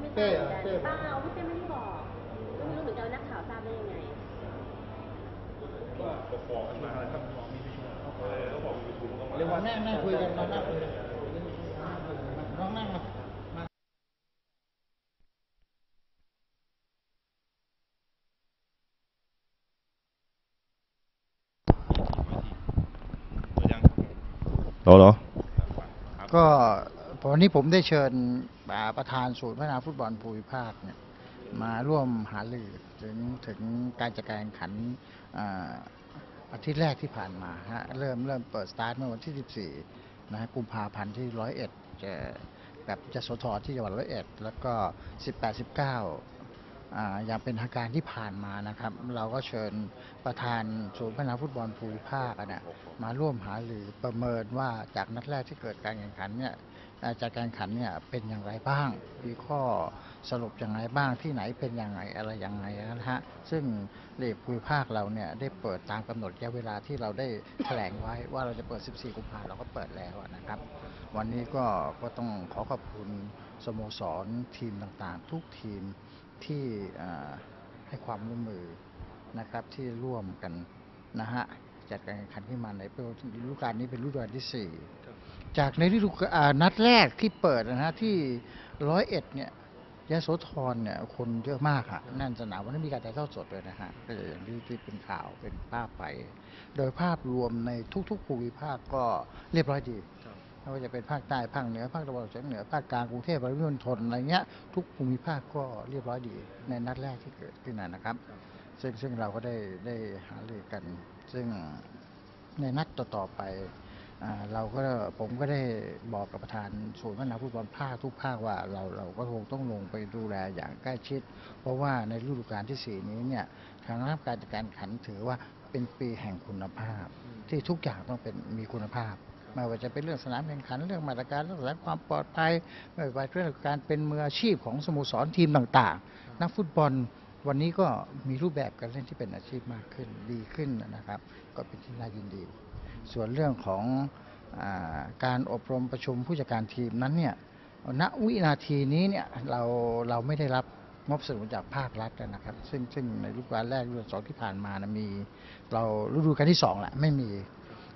ไม่ใช่เหมือนกันป้าไม่เต้ไม่ได้บอกไม่รู้เหมือนกันนักข่าวทราบได้ยังไง ก็ฟ้องกันมาคล้วมีประชุมเข้ามาแล้วบอกมีประชุมเข้ามา เดี๋ยววันแม่แม่คุยกันมานั่คุยกันน้องนั่มารอรอก็ วันนี้ผมได้เชิญประธานศูนย์พัฒนาฟุตบอลภูมิภาคเนี่ยมาร่วมหารือถึงถึงการจัดการแข่งขันอาทิตย์แรกที่ผ่านมาฮะเริ่มเริ่มเปิดสตาร์ทเมื่อวันที่ 14นะฮะกุมภาพันธ์ที่ร้อยเอ็ดจะแบบจะโสธรที่จังหวัดร้อยเอ็ดแล้วก็ 18 19อ่าอย่างเป็นทางการที่ผ่านมานะครับ เราก็เชิญประธานศูนย์พัฒนาฟุตบอลภูมิภาคอะนะมาร่วมหาหรือประเมินว่าจากนัดแรกที่เกิดการแข่งขันเนี่ย จากการขันเนี่ยเป็นอย่างไรบ้าง มีข้อสรุปอย่างไรบ้างที่ไหนเป็นอย่างไรอะไรอย่างไรนะฮะซึ่งเลกภูมิภาคเราเนี่ยได้เปิดตามกำหนดระยะเวลาที่เราได้แถลงไว้ว่าเราจะเปิด 14 กุมภาพันธ์เราก็เปิดแล้วนะครับ วันนี้ก็ก็ต้องขอขอบคุณสโมสรทีมต่างๆ ทุกทีมที่ให้ความร่วมมือนะครับที่ร่วมกันนะฮะจัดการแข่งขันขึ้นมาในฤดูกาลนี้เป็นฤดูกาลที่สี่ จากในฤดูกาลอ่านัดแรกที่เปิดนะฮะที่ร้อยเอ็ดเนี่ยยะโสธรเนี่ยคนเยอะมากอะแน่นสนามวันนี้มีการถ่ายทอดสดเลยนะฮะก็อย่างที่ที่เป็นข่าวเป็นภาพไป โดยภาพรวมในทุกๆภูมิภาคก็เรียบร้อยดีไม่ว่าจะเป็นภาคใต้ภาคเหนือภาคตะวันออกเฉียงเหนือภาคกลางกรุงเทพปริมณฑลอะไรเงี้ยทุกภูมิภาคก็เรียบร้อยดี ในนัดแรกที่เกิดขึ้นนะนะครับ ซึ่งซึ่งเราก็ได้ได้หารือกัน ซึ่งในนัดต่อๆไปอ่า เราก็ผมก็ได้บอกกับประธานศูนย์พัฒนาฟุตบอลภาคทุกภาคว่าเราเราก็คงต้องลงไปดูแลอย่างใกล้ชิด เพราะว่าในฤดูกาลที่สี่นี้เนี่ยทางรับการจัดการขันถือว่าเป็นปีแห่งคุณภาพ ที่ทุกอย่างต้องเป็นมีคุณภาพไม่ว่าจะเป็นเรื่องสนามแข่งขันเรื่องมาตรการรักษาความปลอดภัยไม่ว่าเรื่องการเป็นมืออาชีพของสโมสรทีมต่างๆ นักฟุตบอลวันนี้ก็มีรูปแบบการเล่นที่เป็นอาชีพมากขึ้นดีขึ้นนะครับ ก็เป็นที่น่ายินดี ส่วนเรื่องของอการอบรมประชุมผู้จัดการทีมนั้นเนี่ยณวินาทีนี้เนี่ยเราเราไม่ได้รับงบสนับสนุนจากภาครัฐนะครับ ซึ่งซึ่งในฤดูกาลแรกฤดูกาลสองที่ผ่านมานะมี เราฤดูกาลที่สองแหละไม่มี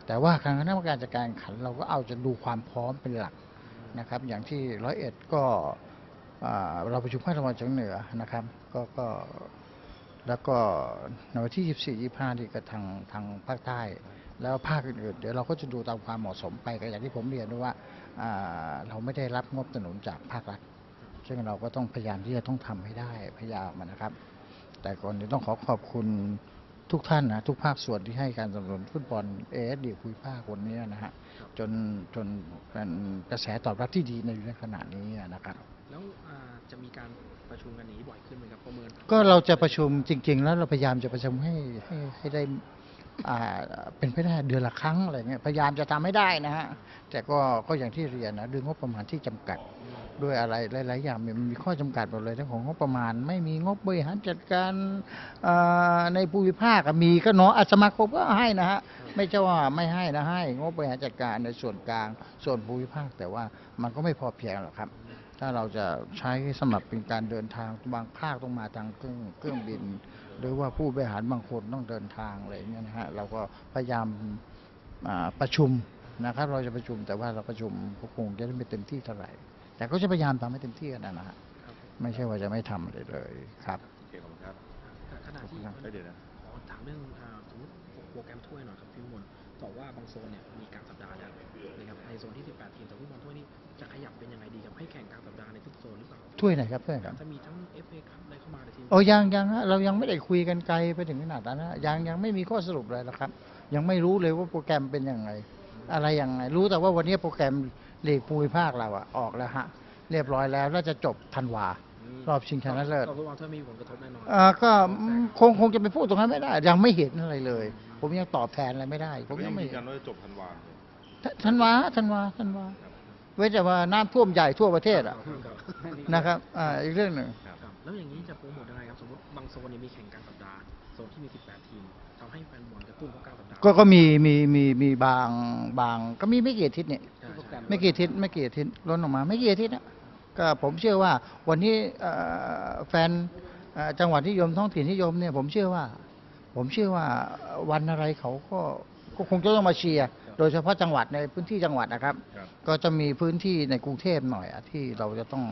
แต่ว่าทางคณะกรรมการจัดการขันเราก็เอาจะดูความพร้อมเป็นหลักนะครับ อย่างที่ร้อยเอ็ดก็เราประชุมภาคตะวันออกเฉียงเหนือนะครับ ก็ก็แล้วก็ในวันที่24 25นี่ก็ทางทางภาคใต้ แล้วภาคอื่นๆ เดี๋ยวเราก็จะดูตามความเหมาะสมไปก็อย่างที่ผมเรียนด้วยว่าอ่าเราไม่ได้รับงบสนับสนุนจากภาครัฐซึ่งเราก็ต้องพยายามที่จะต้องทำให้ได้พยายามนะครับ แต่ก่อนอื่นต้องขอขอบคุณทุกท่านนะทุกภาคส่วนที่ให้การสนับสนุนฟุตบอลเอสดีคุยภาควันนี้นะฮะจนจนเป็นกระแสตอบรับที่ดีในในขณะนี้นะครับ แล้วอ่าจะมีการประชุมกันอย่างนี้บ่อยขึ้นไหมครับประเมินก็เราจะประชุมจริง ๆ แล้วเราพยายามจะประชุมให้ให้ให้ได้อ่า เป็นไปได้เดือนละครั้งอะไรเงี้ยพยายามจะทำให้ได้นะฮะแต่ก็ก็อย่างที่เรียนนะด้วยงบประมาณที่จำกัดด้วยอะไรหลาย ๆ อย่างมันมีข้อจำกัดหมดเลยเรื่องของงบประมาณ ไม่มีงบบริหารจัดการในภูมิภาคมีก็เนาะอาสมาคมก็ให้นะฮะไม่ใช่ว่าไม่ให้นะให้งบบริหารจัดการในส่วนกลางส่วนภูมิภาค แต่ว่ามันก็ไม่พอเพียงหรอกครับ ถ้าเราจะใช้สำหรับเป็นการเดินทางบางภาคต้องมาทางเครื่องเครื่องบิน หรือว่าผู้บริหารบางคนต้องเดินทางอะไรอย่างเงี้ยนะฮะเราก็พยายามอ่าประชุมนะครับเราจะประชุมแต่ว่าเราประชุมก็คงจะไม่เต็มที่เท่าไหร่ แต่ก็จะพยายามทำให้เต็มที่กันนะฮะครับผมไม่ใช่ว่าจะไม่ทำอะไรเลยครับโอเคขอบคุณครับอ่าขณะที่ขอบคุณครับเอ้ยเดี๋ยวนะขอถามเรื่องอ่าสมมติโปรแกรมถ้วยหน่อยครับพี่มน บอกว่าบางโซนเนี่ยมีกลางสัปดาห์แล้วนะครับในโซนที่ 18 ทีมแต่ฟุตบอลถ้วยนี่จะขยับเป็นยังไงดีครับให้แข่งกลางสัปดาห์ในทุกโซนหรือเปล่าถ้วยไหนครับถ้วยไหนครับจะมีทั้ง FA คัพอะไรเข้ามาในทีมโอ้ยังยังฮะเรายังไม่ได้คุยกันไกลไปถึงขนาดนั้นนะยังยังไม่มีข้อสรุปเลยนะครับ ยังไม่รู้เลยว่าโปรแกรมเป็นยังไง อะไรยังไง รู้แต่ว่าวันนี้โปรแกรมลีกภูมิภาคเราอะออกแล้วฮะเรียบร้อยแล้วแล้วจะจบธันวาม รอบชิงชนะเลิศก็ฟุตบอลถ้วยมีผลกระทบแน่นอนอ่าก็อืมคงคงจะไปพูดตรงนั้นไม่ได้ ยังไม่เห็นอะไรเลย ผมยังตอบแทนอะไรไม่ได้ ผมยังไม่ยืนยันว่าจะจบธันวาคมธันวาธันวาธันวาเว้นแต่ว่าน้ำท่วมใหญ่ทั่วประเทศอะครับนะครับอ่าอีกเรื่องหนึ่งครับครับแล้วอย่างนี้จะโปรโมทยังไงครับสมมติบางโซนเนี่ยมีแข่งกลางสัปดาห์โซนที่มี 18 ทีมทำให้แฟนบอลกระตุ้นเขากลางสัปดาห์ก็ก็มีมีมีมีบางบางก็มีไม่กี่อาทิตย์เนี่ยใช่ใช่ไม่กี่อาทิตย์ไม่กี่อาทิตย์ล้นออกมาไม่กี่อาทิตย์นะ ก็ผมเชื่อว่าวันนี้เอ่อแฟนอ่าจังหวัดนิยมท้องถิ่นนิยมเนี่ยผมเชื่อว่า ผมเชื่อว่าวันอะไรเขาก็ก็คงจะต้องมาเชียร์โดยเฉพาะจังหวัดในพื้นที่จังหวัดนะครับครับก็จะมีพื้นที่ในกรุงเทพหน่อยอะที่เราจะต้อง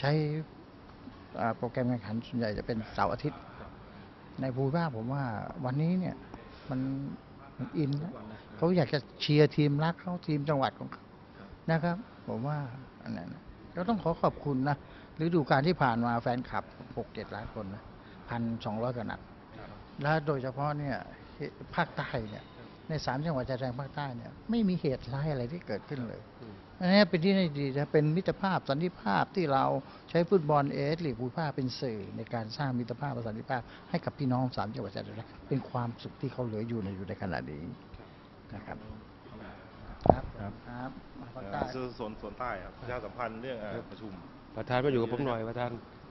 ใช้อ่าโปรแกรมแข่งขันส่วนใหญ่จะเป็นเสาร์อาทิตย์ ในภูมิภาคผมว่าวันนี้เนี่ยมันมันอินนะวันนะเขาอยากจะเชียร์ทีมรักเขาทีมจังหวัดของเขานะครับ ผมว่าอันนั้นนะ เราต้องขอขอบคุณนะฤดูกาลที่ผ่านมาแฟนคลับหกเจ็ดล้านคนนะพันสองร้อยกว่านัดและโดยเฉพาะเนี่ยภาคใต้เนี่ยในสามจังหวัดชายแดนภาคใต้เนี่ยไม่มีเหตุร้ายอะไรที่เกิดขึ้นเลยอันนี้เป็นที่น่าดีนะเป็นมิตรภาพสันติภาพที่เราใช้ฟุตบอลเอสหรือภูมิภาคเป็นสื่อในการสร้างมิตรภาพและสันติภาพ ให้กับพี่น้องสามจังหวัดชายแดนเป็นความสุขที่เขาเหลืออยู่ในอยู่ในขณะนี้นะครับ ครับครับครับมาภาคเอ่ใต้อส่วนส่วนส่วนใต้ครับประชาสัมพันธ์เรื่องเอ่อประชุมประธานมาอยู่กับผมหน่อยประธานค